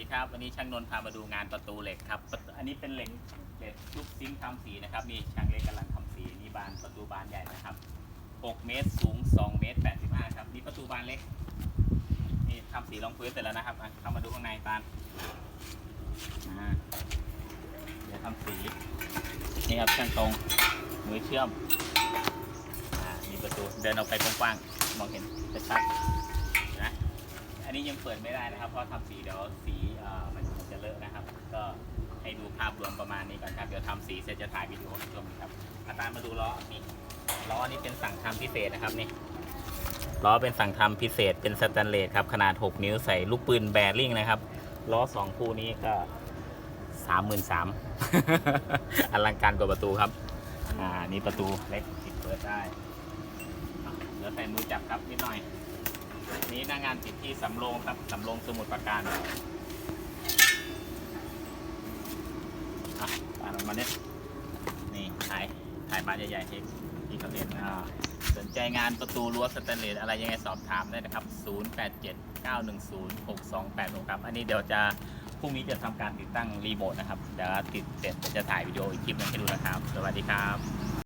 ดีครับ วันนี้ช่างนนท์พามาดูงานประตูเหล็กครับ อันนี้เป็นเหล็กเหล็กลูกซิงค์ทำสีนะครับนี่ช่างเล็กกำลังทำสีนี่บานประตูบานใหญ่นะครับ 6 เมตรสูง 2 เมตร 85 ครับนี่ประตูบานเล็กนี่ทำสีรองพื้นเสร็จแล้วนะครับเข้ามาดูข้างในบานเดี๋ยวทำสีนี่ครับช่างตรงมือเชื่อมอมีประตูเดินออกไปกว้างๆมองเห็นชัดๆ อันนี้ยังเปิดไม่ได้นะครับ เพราะทำสีเดี๋ยวสีมันจะเลอะนะครับ ก็ให้ดูภาพรวมประมาณนี้ก่อนครับ เดี๋ยวทำสีเสร็จจะถ่ายวิดีโอให้ชมครับอาตามมาดูล้อนี่ล้อนี่เป็นสั่งทำพิเศษนะครับนี่ล้อเป็นสั่งทำพิเศษเป็นสแตนเลสครับขนาด 6 นิ้วใส่ลูกปืนแบริ่งนะครับล้อสองคู่นี้ก็สามหมื่นสามอลังการกว่าประตูครับ อ่า นี่ประตูเล็กปิดเปิดได้เดี๋ยวใส่มือจับครับนิดหน่อย นี้หน้างานติดที่สำโรงครับสำโรงสมุทรปราการอะตามออกมาเนี่ยนี่ถ่ายถ่ายบาใหญ่ๆให้ที่เขาเห็นอ่าสนใจงานประตูรั้วสแตนเลสอะไรยังไงสอบถามได้นะครับ 0879106286 ครับ อันนี้เดี๋ยวจะพรุ่งนี้จะทำการติดตั้งรีโมทนะครับ เดี๋ยวติดเสร็จจะถ่ายวิดีโออีกคลิปหนึงให้ดูนะครับ สวัสดีครับ